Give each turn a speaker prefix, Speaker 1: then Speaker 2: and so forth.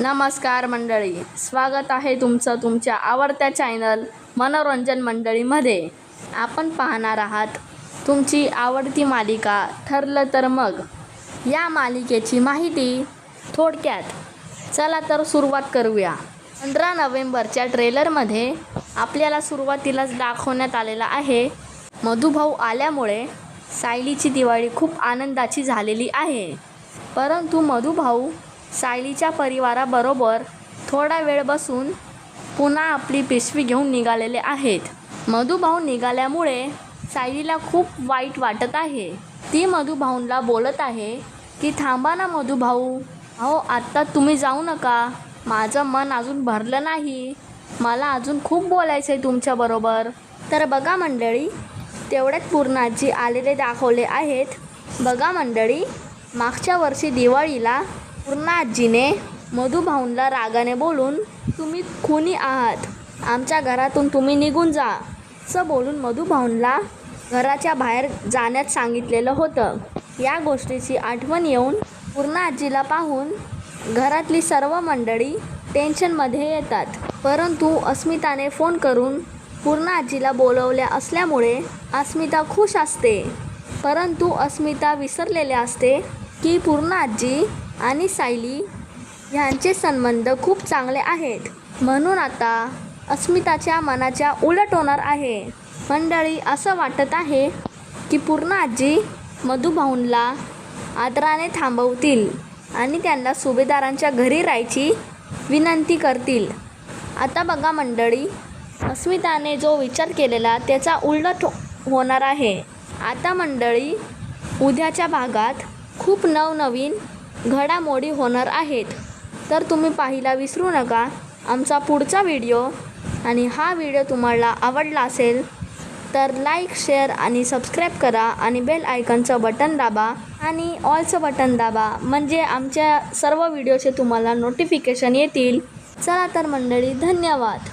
Speaker 1: नमस्कार मंडळी. स्वागत आहे तुमचं तुमच्या आवडत्या चॅनल मनोरंजन मंडळीमध्ये. आपण पाहणार आहात तुमची आवडती मालिका ठरलं तर मग. या मालिकेची माहिती थोडक्यात. चला तर सुरुवात करूया. पंधरा नोव्हेंबरच्या ट्रेलरमध्ये आपल्याला सुरुवातीलाच दाखवण्यात आलेला आहे मधुभाऊ आल्यामुळे सायलीची दिवाळी खूप आनंदाची झालेली आहे. परंतु मधुभाऊ सायलीच्या परिवाराबरोबर थोडा वेळ बसून पुन्हा आपली पिशवी घेऊन निघालेले आहेत. मधुभाऊ निघाल्यामुळे सायलीला खूप वाईट वाटत आहे. ती मधुभाऊंला बोलत आहे की थांबा ना मधुभाऊ. अहो आत्ता तुम्ही जाऊ नका. माझं मन अजून भरलं नाही. मला अजून खूप बोलायचं आहे तुमच्याबरोबर तर बघा मंडळी तेवढ्याच पूर्णाजी आलेले दाखवले आहेत. बघा मंडळी मागच्या वर्षी दिवाळीला पूर्णा आजीने मधुभाऊंला रागाने बोलून तुम्ही खुनी आहात. आमच्या घरातून तुम्ही निघून जा. असं बोलून मधुभाऊंला घराच्या बाहेर जाण्यात सांगितलेलं होतं. या गोष्टीची आठवण येऊन पूर्णा आजीला पाहून घरातली सर्व मंडळी टेन्शनमध्ये येतात. परंतु अस्मिताने फोन करून पूर्णा आजीला बोलवल्या असल्यामुळे अस्मिता खुश असते. परंतु अस्मिता विसरलेले असते की पूर्ण आजी आणि सायली ह्यांचे संबंध खूप चांगले आहेत. म्हणून आता अस्मिताच्या मनाच्या उलट होणार आहे. मंडळी असं वाटत आहे की पूर्ण आजी मधुभाऊंला आदराने थांबवतील आणि त्यांना सुभेदारांच्या घरी राहायची विनंती करतील. आता बघा मंडळी अस्मिताने जो विचार केलेला त्याचा उलट होणार आहे. आता मंडळी उद्याच्या भागात खूप नवनवीन घडामोडी होणार आहेत. तर तुम्ही पाहायला विसरू नका. आमचा पुढचा व्हिडिओ आणि हा व्हिडिओ तुम्हाला आवडला असेल तर लाईक शेअर आणि सबस्क्राईब करा आणि बेल आयकनचं बटन दाबा आणि ऑलचं बटन दाबा. म्हणजे आमच्या सर्व व्हिडिओचे तुम्हाला नोटिफिकेशन येतील. चला तर मंडळी धन्यवाद.